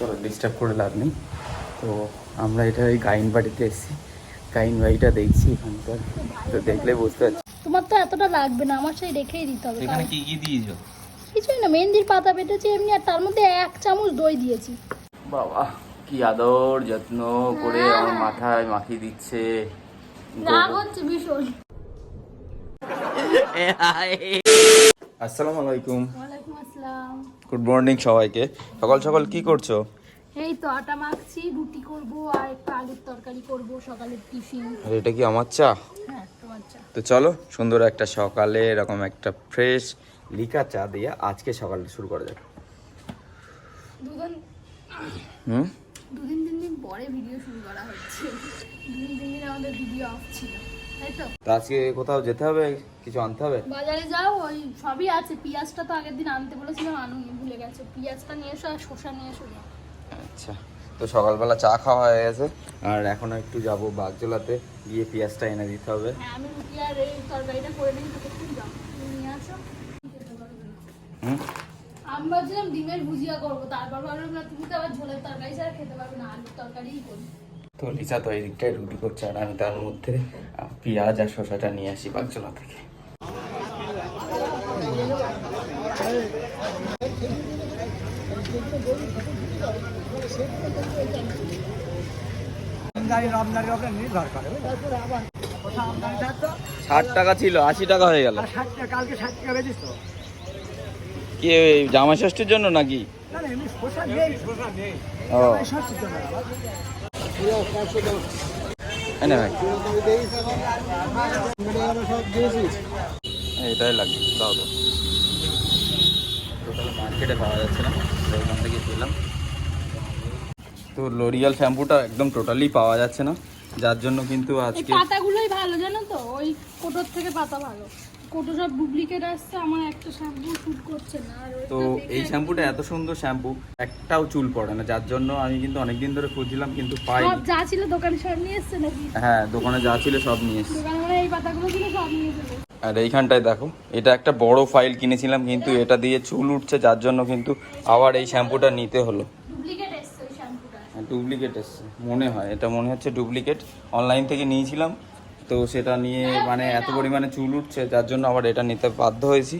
চলো ডিস্টার্ব করে লাভ নেই। তো আমরা এটা ওই গাইন বাড়িতে এসেছি। গাইন বাড়িটা দেখছি এখানকার। তো দেখলে বুঝতে পারছি। তোমার তো এতটা লাগবে না আমার সেই রেখেই দিতে হবে। এখানে কি কি দিয়েছ? কিছুই না মেহেন্দির পাতা পেটেছি এমনি আর তার মধ্যে এক চামচ দই দিয়েছি। বাবা কি আদর যত্ন করে আমার মাথায় মাখিয়ে দিচ্ছে। রাগ হচ্ছে ভীষণ। আসসালামু আলাইকুম। ওয়ালাইকুম আসসালাম। গুড মর্নিং সবাইকে। সকাল সকাল কি করছ? এই তো আটা মাখছি রুটি করব আর একটু আলুর তরকারি করব সকালের টিফিন। আর এটা কি আমার চা? হ্যাঁ তোমার চা। তো চলো সুন্দর একটা সকালে এরকম একটা ফ্রেশ লিকা চা দিয়ে আজকে সকালটা শুরু করা যাক। দুদিন হুম? দুদিন তিন দিন পরে ভিডিও শুরু করা হচ্ছে। দুদিন তিন দিন আমাদের ভিডিও অফ ছিল। তো আজকে কোথাও যেতে হবে? কিছু আনতে হবে? বাজারে যাও ওই সবই আছে। পেঁয়াজটা তো আগের দিন আনতে বলেছিলাম আনুনি ভুলে গেছো। পেঁয়াজটা নিয়ে এসো আর শসা নিয়ে এসো আচ্ছা। তো সকালবেলা চা খাওয়া হয়ে গেছে। আর এখন একটু যাব বাগজোলাতে। গিয়ে পেঁয়াজটা এনে দিতে হবে। হ্যাঁ আমি রুটি আর এই তরকারিটা করে নিই তোকে যাও তুমি নিয়ে আসো। আমি ভাবছিলাম ডিমের ভুজিয়া করব তারপর ভাবলাম না তুমি তো আবার ঝোলের তরকারি ছাড়া খেতে পারবে না আলুর তরকারিই করি তো লিসা তো এই দিকটায় রুটি করছে আর আমি তার মধ্যে পেঁয়াজ আর শসাটা নিয়ে আসি বাগজোলা থেকে। ষাট টাকা ছিল আশি টাকা হয়ে গেল? আর ষাট টাকা কালকে ষাট টাকা বেচিস তো কি ওই জামা ষষ্ঠীর জন্য নাকি ও ভাই এটাই লাগবে দাও তো টোটাল মার্কেটে পাওয়া যাচ্ছে না তো ওখান থেকে পেলাম। তো লোরিয়াল শ্যাম্পুটা একদম টোটালি পাওয়া যাচ্ছে না যার জন্য কিন্তু আজকে পাতাগুলোই ভালো জানো তো? ওই কোটোর থেকে পাতা ভালো। সব ডুপ্লিকেট আসছে আমার একটা শ্যাম্পু শুট করছে না তো এই শ্যাম্পুটা এত সুন্দর শ্যাম্পু একটাও চুল পড়ে না যার জন্য আমি কিন্তু অনেকদিন ধরে খুঁজছিলাম কিন্তু পাই সব যা ছিল দোকানে সব নিয়ে এসছে নাকি? হ্যাঁ দোকানে যা ছিল সব নিয়ে এসেছি। দোকানে মানে এই পাতাগুলো ছিল সব নিয়ে এসছে। আর এইখানটায় দেখো এটা একটা বড় ফাইল কিনেছিলাম কিন্তু এটা দিয়ে চুল উঠছে যার জন্য কিন্তু আবার এই শ্যাম্পুটা নিতে হলো। ডুপ্লিকেট ডুপ্লিকেট এসছে মনে হয় এটা মনে হচ্ছে ডুপ্লিকেট অনলাইন থেকে নিয়েছিলাম তো সেটা নিয়ে মানে এত পরিমাণে চুল উঠছে যার জন্য আবার এটা নিতে বাধ্য হয়েছি।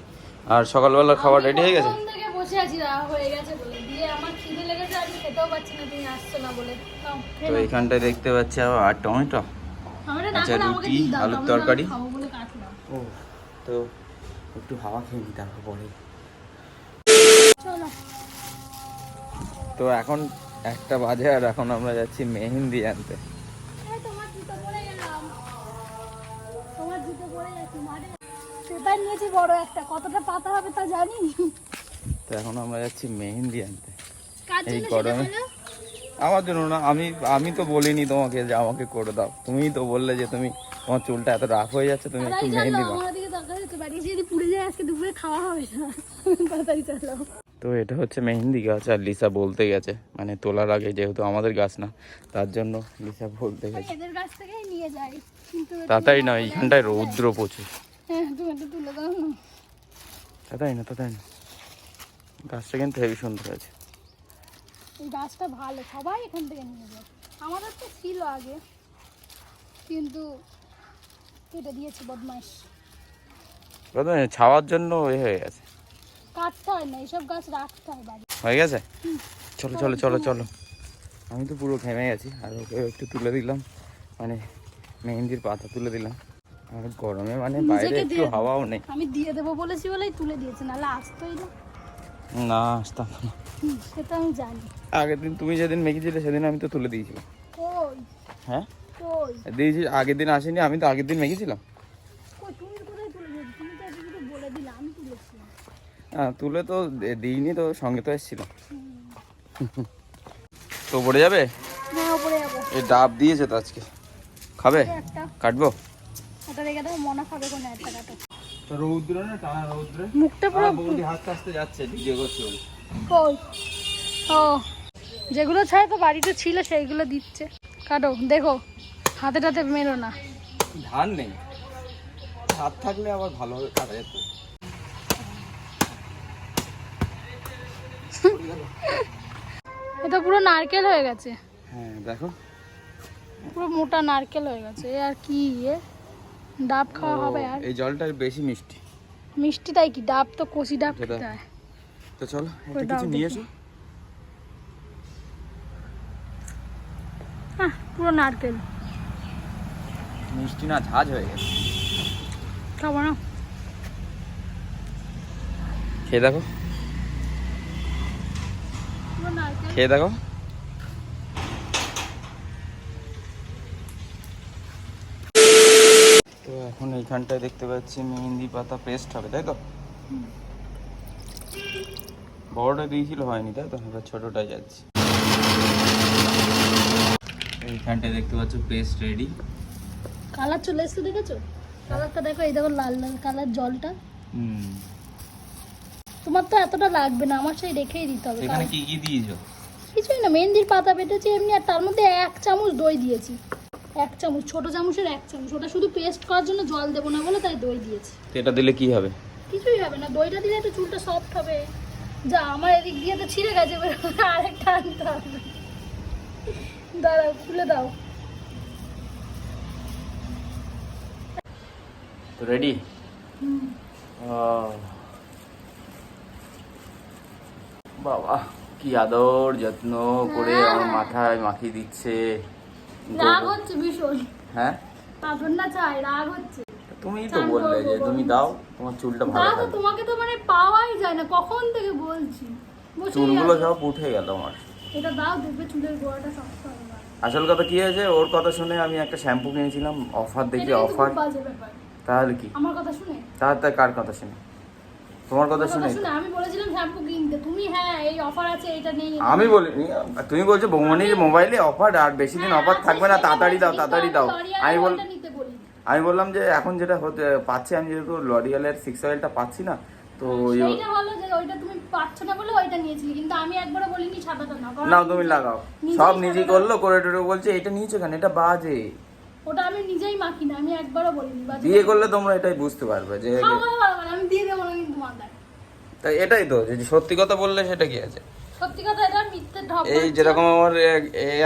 আর সকালবেলার খাবার রেডি হয়ে গেছে? হয়ে না না তো এখানটায় দেখতে পাচ্ছি আবার টমেটো। আচ্ছা, রুটি, আলুর তরকারি। ও তো একটু হাওয়া খেয়ে নিই তারপর। পরে তো এখন একটা বাজে আর এখন আমরা যাচ্ছি মেহেন্দি আনতে। বড় একটা কতটা পাতা হবে তা জানি। তো এখন আমরা যাচ্ছি মেহেন্দি আনতে। এই গরমে? আমার জন্য না আমি আমি তো বলিনি তোমাকে যে আমাকে করে দাও। তুমি তো বললে যে তুমি তোমার চুলটা এত রাফ হয়ে যাচ্ছে তুমি একটু মেহেন্দি দাও আমার দিকে তাকালে হতে পারি যদি পুড়ে যায় আজকে দুপুরে খাওয়া হবে তাড়াতাড়ি চলো। তো এটা হচ্ছে মেহেন্দি গাছ আর লিসা বলতে গেছে। মানে তোলার আগে যেহেতু আমাদের গাছ না তার জন্য লিসা বলতে গেছে। তাড়াতাড়ি না এইখানটায় রৌদ্র প্রচুর। হ্যাঁ দাও না তাড়াতাড়ি না। গাছটা কিন্তু হেভি সুন্দর আছে এই গাছটা ভালো সবাই এখান থেকে নিয়ে যায়। আমাদের তো ছিল আগে কিন্তু কেটে দিয়েছে বদমাইশ। প্রথমে ছাওয়ার জন্য এ হয়ে গেছে। কাটতে হয় না এইসব গাছ রাখতে হয় বাড়ি হয়ে গেছে? চলো চলো চলো চলো। আমি তো পুরো ঘেমে গেছি আর ওকে একটু তুলে দিলাম। মানে মেহেন্দির পাতা তুলে দিলাম। আর গরমে মানে বাইরে একটু হাওয়াও নেই। আমি দিয়ে দেবো বলেছি বলেই তুলে দিয়েছে নাহলে আসতোই না না আসতাম না। সেটা আমি জানি। আগের দিন তুমি যেদিন মেখেছিলে সেদিন আমি তো তুলে দিয়েছিলাম। হ্যাঁ? দিয়েছি আগের দিন আসেনি আমি তো আগের দিন মেখেছিলাম। হ্যাঁ তুলে তো দিইনি তো সঙ্গে তো এসেছিল তো পড়ে যাবে? এই ডাব দিয়েছে তো আজকে। খাবে? কাটবো? রেখে মনে খাবে কোনো একটা কাটো। রৌদ্র না টানা রৌদ্রে? মুখটা পুরো বৌদি হাসতে হাসতে যাচ্ছে ভিডিও করছে কই? ও যেগুলো ছাড়া তো বাড়িতে ছিল সেইগুলো দিচ্ছে। কাটো দেখো হাতে টাতে মেরো না। ধান নেই। হাত থাকলে আবার ভালোভাবে কাটা যেত। এটা পুরো নারকেল হয়ে গেছে। হ্যাঁ দেখো। পুরো মোটা নারকেল হয়ে গেছে। এ আর কি ইয়ে? ডাব খাওয়া হবে আর। এই জলটা বেশি মিষ্টি। মিষ্টি তাই কি ডাব তো কষি ডাব খেতে হয় তো চলো একটা কিছু নিয়ে এসো। হ্যাঁ পুরো নারকেল। মিষ্টি না ঝাঁজ হয়ে গেছে। খাব না। খেয়ে দেখো। খেয়ে দেখো। এখন এইখানটায় দেখতে পাচ্ছি মেহেন্দি পাতা পেস্ট হবে তাই তো? বড়টা দিয়েছিল হয়নি তাই তো? এবার ছোটটাই যাচ্ছে। এইখানটায় দেখতে পাচ্ছ পেস্ট রেডি কালার চলে এসছে দেখেছ? কালারটা দেখো এই দেখো লাল লাল কালার জলটা। হুম। তোমার তো এতটা লাগবে না আমার সেই রেখেই দিতে হবে এখানে কি কি দিয়েছ? কিছুই না মেহেন্দির পাতা বেটেছি এমনি আর তার মধ্যে এক চামচ দই দিয়েছি। এক চামচ ছোট চামচের এক চামচ। ওটা শুধু পেস্ট করার জন্য জল দেবো না বলে তাই দই দিয়েছি। তো এটা দিলে কি হবে? কিছুই হবে না দইটা দিলে একটু চুলটা সফট হবে। যা আমার এদিক দিয়ে তো ছিঁড়ে গেছে আরেকটা আনতে হবে। দাঁড়াও খুলে দাও। তো রেডি বাবা কি আদর যত্ন করে আমার মাথায় মাখিয়ে দিচ্ছে। রাগ হচ্ছে ভীষণ। হ্যাঁ? পাথর না চাই রাগ হচ্ছে। তুমিই তো বললে যে তুমি দাও তোমার চুলটা ভালো দাদা তোমাকে তো মানে পাওয়াই যায় না কখন থেকে বলছি? চুলগুলো সব উঠে গেল আমার। এটা দাও দেখবে চুলের গোড়াটা শক্ত হবে আসল কথা কি হয়েছে ওর কথা শুনে আমি একটা শ্যাম্পু কিনেছিলাম অফার দেখি অফার। তাহলে কি? আমার কথা শুনে? তার কার কথা শুনে? তোমার কথা শুনে আমি বলেছিলাম শ্যাম্পু কিনতে। তুমি হ্যাঁ এই অফার আছে এটা নেই আমি বলিনি। তুমি বলছো বৌমনির মোবাইলে অফার আর বেশি দিন অফার হ্যাঁ, থাকবে না তাড়াতাড়ি দাও তাড়াতাড়ি দাও। আমি বল। আমি বললাম যে এখন যেটা হতে পাচ্ছি আমি যেহেতু লরিয়ালের সিক্স অয়েলটা পাচ্ছি না তো ওই ভালো যে ওইটা তুমি পাচ্ছ না বলে ওইটা নিয়েছিলে কিন্তু আমি একবারও বলিনি সাদাটা না নাও তুমি লাগাও। সব নিজেই করল করে টোরে বলছে এটা নিয়েছো কেন? এটা বাজে। ওটা আমি নিজেই মাখি না আমি একবারও বলিনি বিয়ে করলে তোমরা এটাই বুঝতে পারবে যে আমি দিয়ে দেবো না কিন্তু মাথায়। তাই এটাই তো যে সত্যি কথা বললে সেটা কি আছে? সত্যি কথা এটা মিথ্যে ঢপ এই যেরকম আমার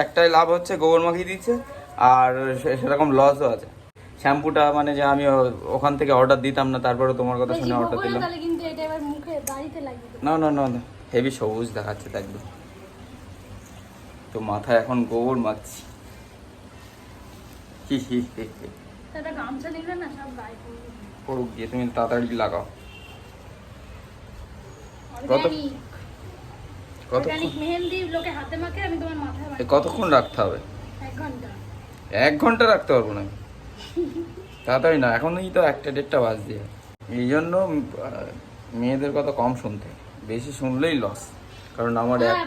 একটাই লাভ হচ্ছে গোবর মাখিয়ে দিচ্ছে আর সেরকম লসও আছে। শ্যাম্পুটা মানে যে আমি ওখান থেকে অর্ডার দিতাম না তারপরে তোমার কথা শুনে অর্ডার দিলাম। কিন্তু এটা এবার মুখে দাড়িতে লাগিয়ে না না না না হেভি সবুজ দেখাচ্ছে একদম তো মাথায় এখন গোবর মাখছি। গামছা নিলে না সব গায়ে পড়ুক গিয়ে তুমি তাড়াতাড়ি লাগাও। কত? কতক্ষণ রাখতে হবে? এক ঘণ্টা। রাখতে পারব না। তাড়াতাড়ি না এখনই তো একটা দেড়টা বাজছে। এই জন্য মেয়েদের কথা কম শুনতে। বেশি শুনলেই লস কারণ আমার হ্যাঁ,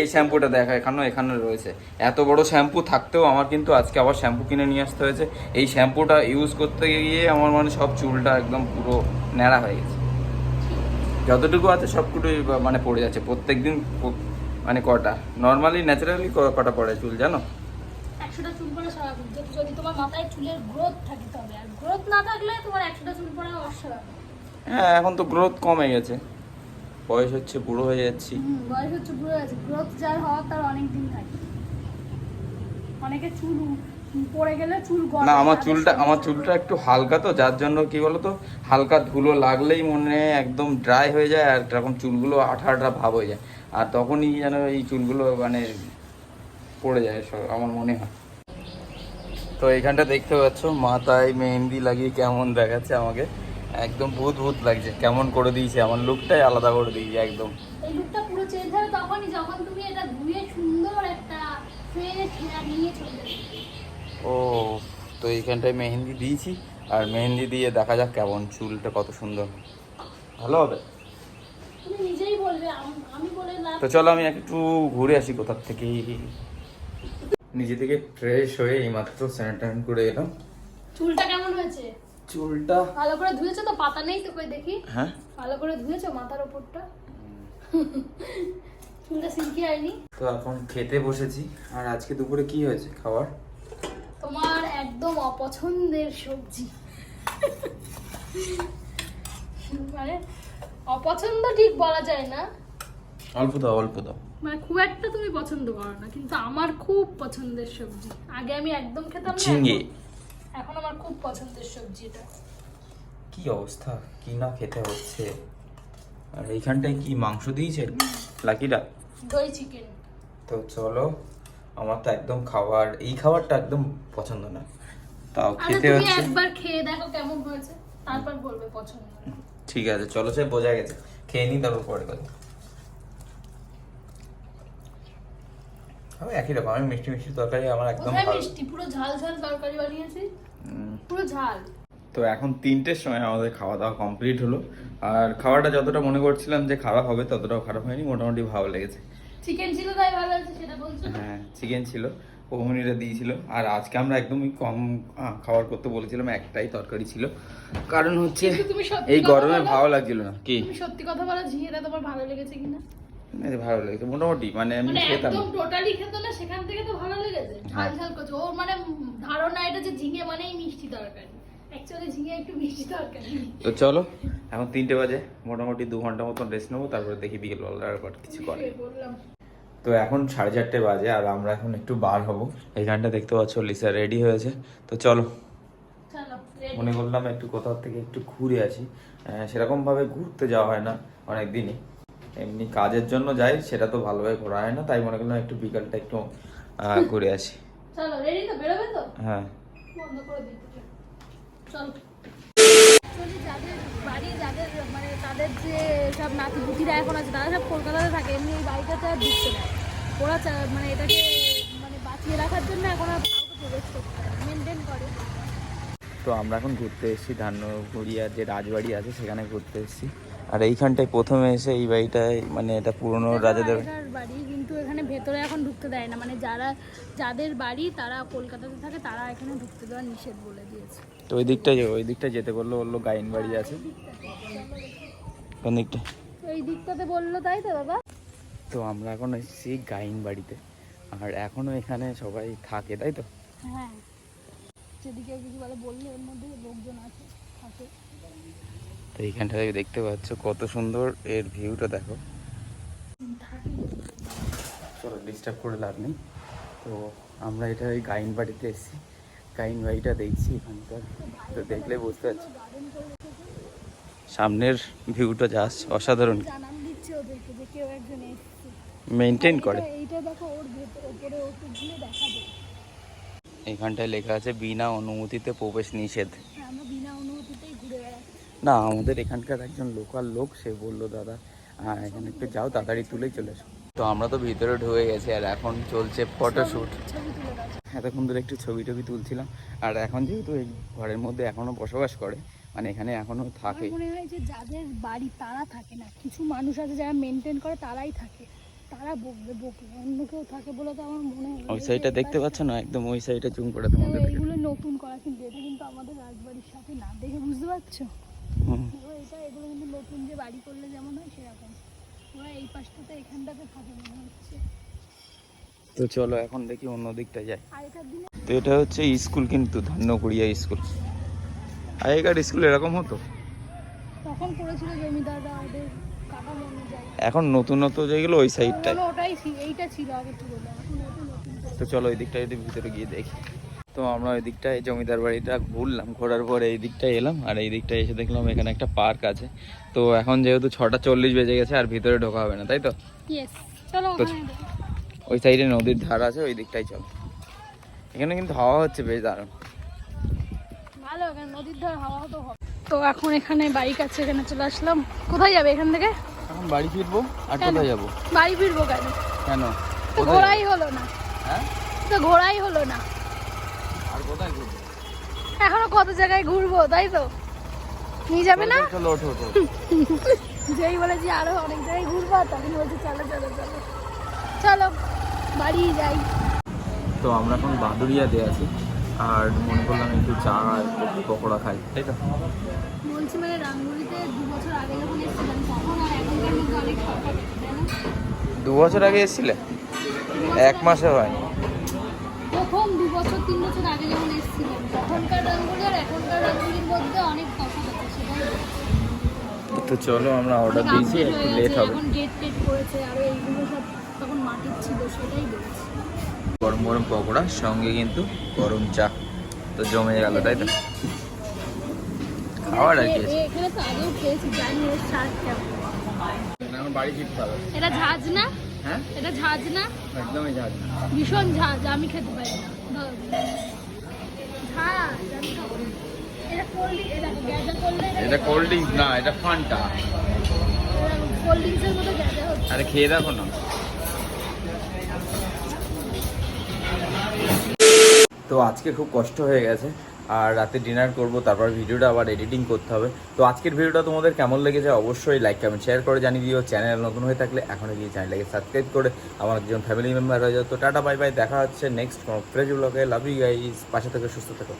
এই শ্যাম্পুটা দেখা এখানে এখানে রয়েছে। এত বড় শ্যাম্পু থাকতেও আমার কিন্তু আজকে আবার শ্যাম্পু কিনে নিয়ে আসতে হয়েছে। এই শ্যাম্পুটা ইউজ করতে গিয়ে আমার মানে সব চুলটা একদম পুরো ন্যাড়া হয়ে গেছে। যতটুকু আছে সবটুকুই মানে পড়ে যাচ্ছে। প্রত্যেক দিন মানে কটা? নর্মালি ন্যাচারালি কটা পড়ে চুল জানো? একশোটা চুল পড়া স্বাভাবিক যদি যদি তোমার মাথায় চুলের গ্রোথ থাকে তবে। আর গ্রোথ না থাকলে তোমার একশোটা চুল পড়া অস্বাভাবিক। হ্যাঁ এখন তো গ্রোথ কমে গেছে। বয়স হচ্ছে বুড়ো হয়ে যাচ্ছি। বয়স হচ্ছে বুড়ো আছে গ্রোথ যার হওয়ার তার অনেক দিন থাকে। অনেকে চুল পড়ে গেলে চুল গড়ে না আমার চুলটা আমার চুলটা একটু হালকা তো যার জন্য কি বলতো হালকা ধুলো লাগলেই মনে একদম ড্রাই হয়ে যায় আর এরকম চুলগুলো আঠা আঠা ভাব হয়ে যায়। আর তখনই যেন এই চুলগুলো মানে পড়ে যায় সব- আমার মনে হয়। তো এইখানটা দেখতে পাচ্ছ মাথায় মেহেন্দি লাগিয়ে কেমন দেখাচ্ছে আমাকে। একদম ভূত ভূত লাগছে। কেমন করে দিয়েছে আমার লুকটাই আলাদা করে দিয়েছে একদম। এই লুকটা পুরো চেঞ্জ হবে তখনই যখন তুমি এটা ধুয়ে সুন্দর একটা ফ্রেশ হেয়ার নিয়ে চলে ও তো এইখানটায় মেহেন্দি দিয়েছি আর মেহেন্দি দিয়ে দেখা যাক কেমন চুলটা কত সুন্দর। ভালো হবে? তুমি নিজেই বলবে আমি বলে লাভ তো চলো আমি একটু ঘুরে আসি কোথার থেকে। নিজে থেকে ফ্রেশ হয়ে এইমাত্র স্যানিটাইন করে এলাম। চুলটা কেমন হয়েছে? চুলটা। ভালো করে ধুয়েছো তো? পাতা নেই তো কই দেখি। হ্যাঁ? ভালো করে ধুয়েছো মাথার ওপরটা? চুলটা সিল্কি হয়নি। তো এখন খেতে বসেছি। আর আজকে দুপুরে কি হয়েছে খাবার তোমার একদম অপছন্দের সবজি। মানে অপছন্দ ঠিক বলা যায় না। অল্প দাও অল্প দাও। মানে খুব একটা তুমি পছন্দ করো না কিন্তু আমার খুব পছন্দের সবজি। আগে আমি একদম খেতাম না ঝিঙে এখন- আমার খুব পছন্দের সবজি এটা। কি অবস্থা? কি না খেতে হচ্ছে? আর এইখানটায় কি মাংস দিয়েছে? লাকিটা দই চিকেন। তো চলো আমার তো একদম খাবার এই খাবারটা একদম পছন্দ না। তাও খেতে তুমি হচ্ছে। একবার খেয়ে দেখো কেমন হয়েছে তারপর বলবে পছন্দ না। ঠিক আছে চলো সে বোঝা গেছে। খেয়ে নিই তারপর পরে কথা। আমি একই রকম আমি মিষ্টি মিষ্টি তরকারি আমার একদম ভালো মিষ্টি? পুরো ঝাল ঝাল তরকারি বানিয়েছি পুরো ঝাল। তো এখন তিনটের সময় আমাদের খাওয়া দাওয়া কমপ্লিট হলো। আর খাওয়াটা যতটা মনে করছিলাম যে খারাপ হবে ততটাও খারাপ হয়নি মোটামুটি ভালো লেগেছে। চিকেন ছিল তাই ভালো হয়েছে সেটা বলছো? হ্যাঁ চিকেন ছিল পৌমনিটা দিয়েছিল। আর আজকে আমরা একদমই কম খাবার করতে বলেছিলাম একটাই তরকারি ছিল। কারণ হচ্ছে এই গরমে ভালো লাগছিল না। কি? সত্যি কথা বলো ঝিঙেটা তোমার ভালো লেগেছে কিনা? ভালো লেগেছে মোটামুটি মানে আমি মানে খেতাম। একদম টোটালি খেত না সেখান থেকে তো ভালো লেগেছে। ঝাল। ঝাল করছে। ওর মানে ধারণা এটা যে ঝিঙে মানেই মিষ্টি তরকারি। তো চলো এখন তিনটে বাজে মোটামুটি দু ঘণ্টা মতন রেস্ট নেব তারপরে দেখি বিকেল বেলার পর কিছু করে। তো এখন সাড়ে চারটে বাজে আর আমরা এখন একটু বার হব। এইখানটা দেখতে পাচ্ছ লিসা রেডি হয়েছে। তো চলো চলো মনে করলাম একটু কোথাও থেকে একটু ঘুরে আসি। সেরকমভাবে ঘুরতে যাওয়া হয় না অনেক দিনই এমনি কাজের জন্য যাই সেটা তো ভালোভাবে ঘোরা হয় না তাই মনে করলাম একটু বিকালটা একটু ঘুরে আসি। চলো রেডি তো? বেরোবে তো? হ্যাঁ। বন্ধ করে দিতে চলো। যাদের বাড়ি যাদের মানে তাদের যে সব এখন আছে তারা সব কলকাতাতে থাকে এমনি এই বাড়িটাতে আর ঢুকতে দেয় ওরা মানে এটাকে মানে বাঁচিয়ে রাখার জন্য এখন আর কাউকে প্রবেশ করতে মেনটেন করে। তো আমরা এখন ঘুরতে এসেছি ধান্যগড়িয়ার যে রাজবাড়ি আছে সেখানে ঘুরতে এসেছি। আর এইখানটায় প্রথমে এসে এই বাড়িটায় মানে এটা পুরনো রাজাদের বাড়ি কিন্তু এখানে ভেতরে এখন ঢুকতে দেয় না। মানে যারা যাদের বাড়ি তারা কলকাতাতে থাকে তারা এখানে ঢুকতে দেওয়া নিষেধ বলে দিয়েছে। তো ওই দিকটায় ওই দিকটা যেতে বলল বলল গাইন বাড়ি আছে। কোন দিকটা এই দিকটাতে বলল তাই তো দাদা তো আমরা এখন এসেছি গাইন বাড়িতে। আর এখনও এখানে সবাই থাকে তাই তো? হ্যাঁ। যদি কেউ কিছু বলে বললে এর মধ্যে লোকজন আছে। থাকে তো এইখানটায় দেখতে পাচ্ছ কত সুন্দর এর ভিউটা দেখো। চলো ডিস্টার্ব করে লাভ নেই। তো আমরা এটা ওই গাইন বাড়িতে এসেছি। গাইন বাড়িটা দেখছি এখানকার। তো দেখলে বুঝতে পারছি। সামনের ভিউটা জাস্ট অসাধারণ। মেনটেন করে। এখানটায় লেখা আছে, বিনা অনুমতিতে প্রবেশ নিষেধ হ্যাঁ, আমরা বিনা অনুমতিতেই ঘুরে বেড়াচ্ছি না আমাদের এখানকার একজন লোকাল লোক সে বলল দাদা এখানে একটু যাও তাড়াতাড়ি তুলেই চলে এসো। তো আমরা তো ভিতরে ঢুকে গেছি আর এখন চলছে ফটোশ্যুট এতক্ষণ ধরে একটু ছবি টবি তুলছিলাম আর এখন যেহেতু এই ঘরের মধ্যে এখনও বসবাস করে মানে এখানে এখনও থাকে। মনে হয় যে যাদের বাড়ি তারা থাকে না কিছু মানুষ আছে যারা মেনটেন করে তারাই থাকে। তারা বকবে বকবে অন্য কেউ থাকে বলে তো আমার মনে হয় ওই সাইডটা দেখতে পাচ্ছ না? একদম ওই সাইডে চুম করে তোমাদের এইগুলো নতুন করা কিন্তু এটা কিন্তু আমাদের রাজবাড়ির সাথে না দেখে বুঝতে পারছ? হুম। এটা এগুলো কিন্তু নতুন যে বাড়ি করলে যেমন হয় সেরকম। ওরা এই পাশটাতে এখানটাতে থাকে মনে হচ্ছে। তো চলো এখন দেখি অন্য দিকটা যাই। তো এটা হচ্ছে স্কুল কিন্তু ধান্যকুড়িয়া স্কুল। আগেকার স্কুল এরকম হতো? তখন করেছিল জমিদাররা ওদের এখন নতুনত্ব যেগুলো ওই ওটাই এইটা ছিল আগে নতুন। তো চলো ওই দিকটা যদি ভিতরে গিয়ে দেখি। তো আমরা ওই দিকটায় জমিদার বাড়িটা ঘুরলাম ঘোরার পরে এই দিকটায় এলাম আর এই দিকটায় এসে দেখলাম এখানে একটা পার্ক আছে। তো এখন যেহেতু ছটা চল্লিশ বেজে গেছে আর ভিতরে ঢোকা হবে না তাই তো? ওই সাইডে নদীর ধার আছে ওই দিকটাই চল। এখানে কিন্তু হাওয়া হচ্ছে বেশ দারুণ। তো এখন এখানে বাইক আছে এখানে চলে আসলাম। কোথায় যাবে এখান থেকে? এখন বাড়ি ফিরবো আর? কোথায় যাব? বাড়ি ফিরবো কেন? কেন? তো ঘোরাই হলো না। হ্যাঁ? তো ঘোরাই হলো না। এখনও কত জায়গায় ঘুরবো তাই তো? নিয়ে যাবে না? চলো ওঠো ওঠো যেই বলেছি আরও অনেক জায়গায় ঘুরবো তখন বলছি চলো চলো চলো। চলো বাড়ি যাই। তো আমরা এখন বাদুরিয়াতে আছি আর মনে করলাম একটু চা আর পকোড়া খাই তাই তো? বলছি মানে রাঙ্গুলিতে দু বছর আগে যখন এসেছিলাম তখন আর এখনকার মধ্যে অনেক? দু বছর আগে এসেছিলে? এক মাসে হয় প্রথম দু বছর তিন বছর আগে যখন এসেছিলাম তখনকার রাঙ্গুলি আর এখনকার রাঙ্গুলির মধ্যে অনেক তফাৎ আছে সেটাই তো চলো আমরা অর্ডার দিয়েছি একটু লেট হবে। এখন গেট টেট করেছে আর এইগুলো সব তখন মাটির ছিল সেটাই বলছি। গরম গরম পকোড়া সঙ্গে কিন্তু গরম চা। তো জমে গেল তাই তো? খাওয়ার আর কি এখানে তো আগেও খেয়েছি জানি এর স্বাদ কেমন এটা ঝাঁজ না? হ্যাঁ? এটা ঝাঁজ না একদমই ঝাঁজ না ভীষণ ঝাঁজ আমি খেতে পারি না। ঝাঁজ। এটা কোল্ড এটা এটা কোল্ড ড্রিঙ্কস না এটা ফান্টা কোল্ড ড্রিঙ্কসের মতো গ্যাজা হচ্ছে। আরে খেয়ে দেখো না। তো আজকে খুব কষ্ট হয়ে গেছে। আর রাতে ডিনার করব, তারপর ভিডিওটা আবার এডিটিং করতে হবে। তো আজকের ভিডিওটা তোমাদের কেমন লেগেছে অবশ্যই লাইক কমেন্ট শেয়ার করে জানিয়ে দিও। চ্যানেল নতুন হয়ে থাকলে এখনও গিয়ে চ্যানেলটাকে সাবস্ক্রাইব করে আমার একজন ফ্যামিলি মেম্বার হয়ে যাও। তো টাটা বাই বাই দেখা হচ্ছে নেক্সট ফ্রেজ ফ্রেশ ব্লগে লাভ ইউ গাইজ পাশে থেকে, সুস্থ থাকো।